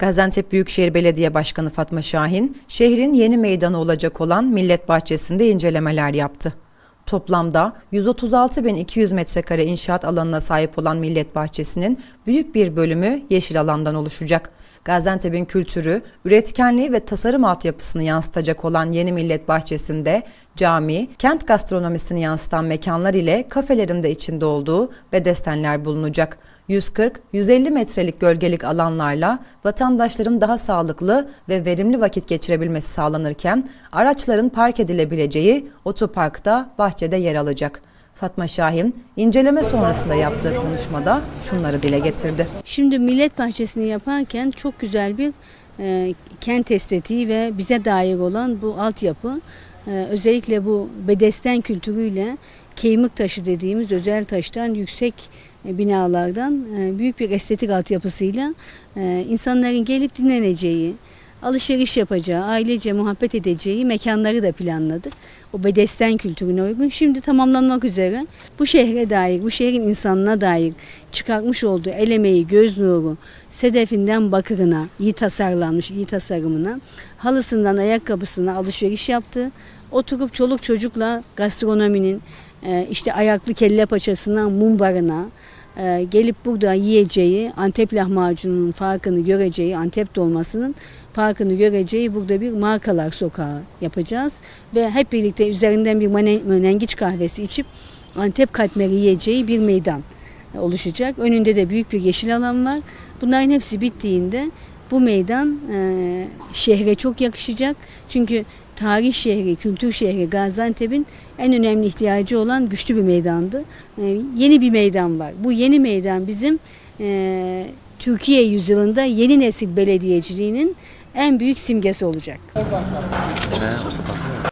Gaziantep Büyükşehir Belediye Başkanı Fatma Şahin, şehrin yeni meydanı olacak olan Millet Bahçesi'nde incelemeler yaptı. Toplamda 136.200 metrekare inşaat alanına sahip olan Millet Bahçesi'nin büyük bir bölümü yeşil alandan oluşacak. Gaziantep'in kültürü, üretkenliği ve tasarım altyapısını yansıtacak olan yeni Millet Bahçesi'nde cami, kent gastronomisini yansıtan mekanlar ile kafelerin de içinde olduğu bedestenler bulunacak. 140-150 metrelik gölgelik alanlarla vatandaşların daha sağlıklı ve verimli vakit geçirebilmesi sağlanırken araçların park edilebileceği otoparkta bahçede yer alacak. Fatma Şahin inceleme sonrasında yaptığı konuşmada şunları dile getirdi. Şimdi Millet Bahçesi'ni yaparken çok güzel bir e, kent estetiği ve bize dair olan bu altyapı özellikle bu bedesten kültürüyle keymik taşı dediğimiz özel taştan yüksek e, binalardan e, büyük bir estetik altyapısıyla e, insanların gelip dinleneceği, alışveriş yapacağı, ailece muhabbet edeceği mekanları da planladık. O bedesten kültürüne uygun. Şimdi tamamlanmak üzere bu şehre dair, bu şehrin insanına dair çıkartmış olduğu el emeği, göz nuru, sedefinden bakırına, iyi tasarlanmış, iyi tasarımına, halısından ayakkabısına alışveriş yaptı. Oturup çoluk çocukla gastronominin, e, işte ayaklı kelle paçasından mumbarına, e, gelip burada yiyeceği, Antep lahmacununun farkını göreceği, Antep dolmasının farkını göreceği burada bir markalar sokağı yapacağız. Ve hep birlikte üzerinden bir menengiç kahvesi içip Antep katmeri yiyeceği bir meydan oluşacak. Önünde de büyük bir yeşil alan var. Bunların hepsi bittiğinde bu meydan e, şehre çok yakışacak. Çünkü tarih şehri, kültür şehri Gaziantep'in en önemli ihtiyacı olan güçlü bir meydandı. E, yeni bir meydan var. Bu yeni meydan bizim e, Türkiye yüzyılında yeni nesil belediyeciliğinin en büyük simgesi olacak.